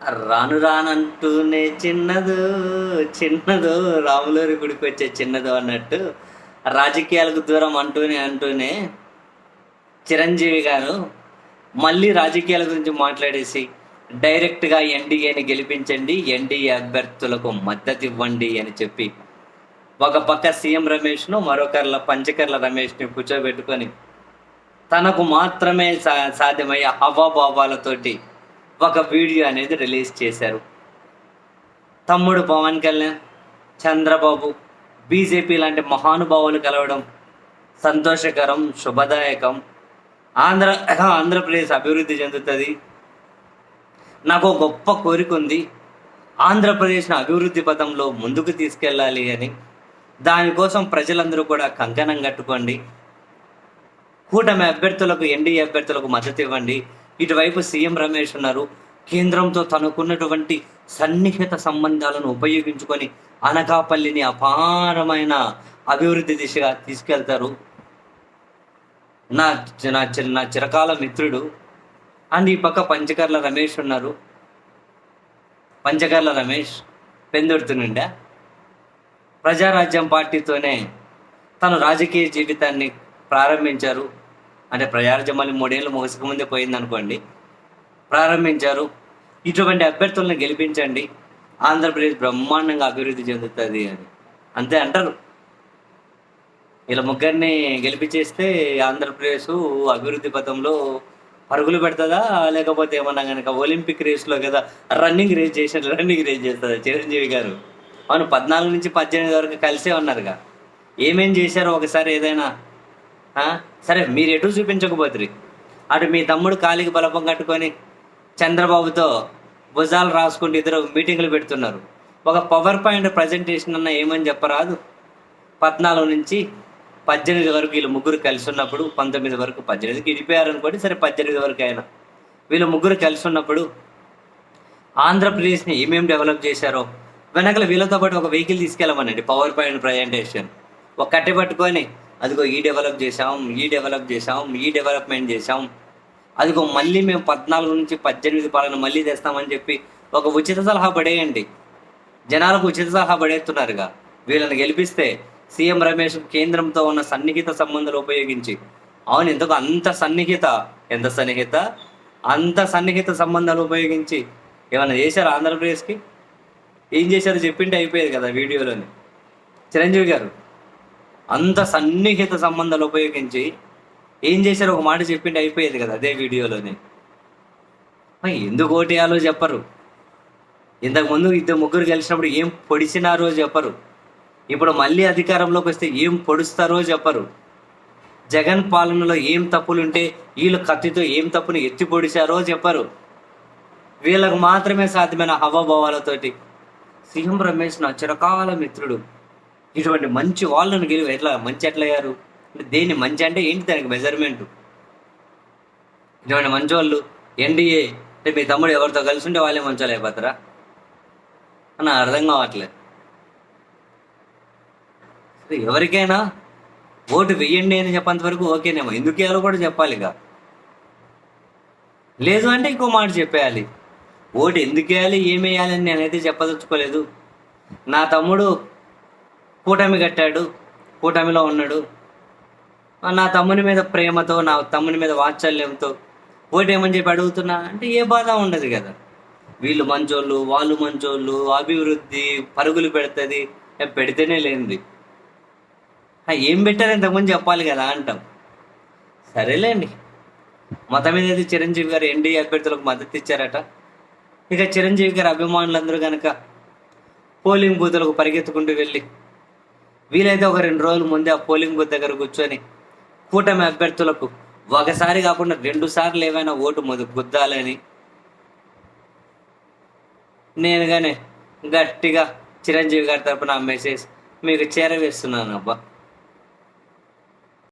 రాను రానంటూనే చిన్నదు చిన్నదు రాములూరి గుడికి వచ్చే చిన్నదు అన్నట్టు రాజకీయాలకు దూరం అంటూనే అంటూనే చిరంజీవి గారు మళ్ళీ రాజకీయాల గురించి మాట్లాడేసి డైరెక్ట్గా ఎన్డీఏని గెలిపించండి ఎన్డీఏ అభ్యర్థులకు మద్దతు ఇవ్వండి అని చెప్పి ఒక పక్క సీఎం రమేష్ను మరొకర్ల పంచకర్ల రమేష్ని కూర్చోబెట్టుకొని తనకు మాత్రమే సా సాధ్యమయ్యే హవాభావాలతోటి ఒక వీడియో అనేది రిలీజ్ చేశారు. తమ్ముడు పవన్ కళ్యాణ్ చంద్రబాబు బీజేపీ లాంటి మహానుభావులు కలవడం సంతోషకరం శుభదాయకం. ఆంధ్ర ఆంధ్రప్రదేశ్ అభివృద్ధి చెందుతుంది. నాకు గొప్ప కోరిక ఉంది. ఆంధ్రప్రదేశ్ను అభివృద్ధి పథంలో ముందుకు తీసుకెళ్ళాలి అని. దానికోసం ప్రజలందరూ కూడా కంకణం కట్టుకోండి. కూటమి అభ్యర్థులకు ఎన్డీఏ అభ్యర్థులకు మద్దతు ఇవ్వండి. ఇటువైపు సీఎం రమేష్ ఉన్నారు. కేంద్రంతో తనకున్నటువంటి సన్నిహిత సంబంధాలను ఉపయోగించుకొని అనకాపల్లిని అపారమైన అభివృద్ధి దిశగా తీసుకెళ్తారు. నా నా చిర నా చిరకాల మిత్రుడు. అండ్ ఈ పక్క పంచకర్ల రమేష్ ఉన్నారు. పంచకర్ల రమేష్ పెందుర్తి నుండా? ప్రజారాజ్యం పార్టీతోనే తన రాజకీయ జీవితాన్ని ప్రారంభించారు. అంటే ప్రజారాజ్యం మళ్ళీ మూడేళ్ళు ముగిసక ముందే పోయింది అనుకోండి ప్రారంభించారు. ఇటువంటి అభ్యర్థులను గెలిపించండి. ఆంధ్రప్రదేశ్ బ్రహ్మాండంగా అభివృద్ధి చెందుతుంది అని. అంతే అంటారు. ఇలా ముగ్గురిని గెలిపించేస్తే ఆంధ్రప్రదేశ్ అభివృద్ధి పథంలో పరుగులు పెడుతుందా? లేకపోతే ఏమన్నా కనుక ఒలింపిక్ రేస్లో కదా రన్నింగ్ రేస్ చేసిన రన్నింగ్ రేస్ చేస్తుందా చిరంజీవి గారు? అవును పద్నాలుగు నుంచి పద్దెనిమిది వరకు కలిసే ఉన్నారుగా. ఏమేం చేశారో ఒకసారి ఏదైనా సరే మీరు ఎటు చూపించకపోతురి? అటు మీ తమ్ముడు కాలికి బలపం కట్టుకొని చంద్రబాబుతో భుజాలు రాసుకుంటూ ఇద్దరు మీటింగులు పెడుతున్నారు. ఒక పవర్ పాయింట్ ప్రజెంటేషన్ అన్న ఏమని చెప్పరాదు? పద్నాలుగు నుంచి పద్దెనిమిది వరకు వీళ్ళు ముగ్గురు కలిసి ఉన్నప్పుడు పంతొమ్మిది వరకు పద్దెనిమిదికి ఇడిపోయారు అనుకోండి సరే పద్దెనిమిది వరకు అయినా. వీళ్ళు ముగ్గురు కలిసి ఉన్నప్పుడు ఆంధ్రప్రదేశ్ని ఏమేమి డెవలప్ చేశారో వెనకల వీళ్ళతో పాటు ఒక వెహికల్ తీసుకెళ్ళమనండి పవర్ పాయింట్ ప్రజెంటేషన్ ఒక కట్టె పట్టుకొని అదిగో ఈ డెవలప్ చేసాం ఈ డెవలప్ చేసాం ఈ డెవలప్మెంట్ చేసాం అదిగో మళ్ళీ మేము పద్నాలుగు నుంచి పద్దెనిమిది పాలన మళ్ళీ తెస్తామని చెప్పి ఒక ఉచిత సలహా పడేయండి. జనాలకు ఉచిత సలహా పడేస్తున్నారుగా. వీళ్ళని గెలిపిస్తే సీఎం రమేష్ కేంద్రంతో ఉన్న సన్నిహిత సంబంధాలు ఉపయోగించి అవును ఎందుకు అంత సన్నిహిత? ఎంత సన్నిహిత? అంత సన్నిహిత సంబంధాలు ఉపయోగించి ఏమైనా చేశారు ఆంధ్రప్రదేశ్కి? ఏం చేశారు చెప్పింటే అయిపోయేది కదా వీడియోలోని. చిరంజీవి గారు అంత సన్నిహిత సంబంధాలు ఉపయోగించి ఏం చేశారు ఒక మాట చెప్పిండి అయిపోయేది కదా అదే వీడియోలోని. ఎందుకు ఓటేయాలో చెప్పరు. ఇంతకుముందు ఇద్దరు ముగ్గురు కలిసినప్పుడు ఏం పొడిచినారో చెప్పరు. ఇప్పుడు మళ్ళీ అధికారంలోకి వస్తే ఏం పొడుస్తారో చెప్పరు. జగన్ పాలనలో ఏం తప్పులుంటే వీళ్ళు కత్తితో ఏం తప్పును ఎత్తి పొడిచారో చెప్పరు. వీళ్ళకు మాత్రమే సాధ్యమైన హవభావాలతోటి. సీఎం రమేష్ నా చిరకాల మిత్రుడు. ఇటువంటి మంచి వాళ్ళను గెలివి ఎట్లా మంచి ఎట్లా అయ్యారు అంటే దేన్ని మంచి అంటే ఏంటి దానికి మెజర్మెంట్ ఇటువంటి మంచి వాళ్ళు ఎన్డీఏ అంటే మీ తమ్ముడు ఎవరితో కలిసి ఉంటే వాళ్ళే మంచి వాళ్ళు అయిపోతారా? అని అర్థం కావట్లేదు. ఎవరికైనా ఓటు వెయ్యండి అని చెప్పేంత వరకు ఓకేనేమో. ఎందుకు వేయాలో కూడా చెప్పాలి ఇక లేదు అంటే ఇంకో మాట చెప్పేయాలి. ఓటు ఎందుకు వేయాలి ఏం వేయాలని నేనైతే చెప్పదలుచుకోలేదు. నా తమ్ముడు కూటమి కట్టాడు కూటమిలో ఉన్నాడు. నా తమ్ముని మీద ప్రేమతో నా తమ్ముని మీద వాత్సల్యంతో ఓటేమని చెప్పి అడుగుతున్నా అంటే ఏ బాధ ఉండదు కదా. వీళ్ళు మంచోళ్ళు వాళ్ళు మంచోళ్ళు అభివృద్ధి పరుగులు పెడుతుంది పెడితేనే లేనిది. ఏం పెట్టారు ఇంతకుముందు చెప్పాలి కదా అంటాం. సరేలేండి. మతం మీద చిరంజీవి గారు ఎన్డీఏ అభ్యర్థులకు మద్దతు ఇచ్చారట. ఇక చిరంజీవి గారి అభిమానులందరూ కనుక పోలింగ్ బూతులకు పరిగెత్తుకుంటూ వెళ్ళి వీలైతే ఒక రెండు రోజుల ముందే ఆ పోలింగ్ బూత్ దగ్గర కూర్చొని కూటమి అభ్యర్థులకు ఒకసారి కాకుండా రెండు సార్లు ఏమైనా ఓటు మొదలు గుద్దాలని నేను కానీ గట్టిగా చిరంజీవి గారి తరపున మెసేజ్ మీకు చేరవేస్తున్నాను అబ్బా.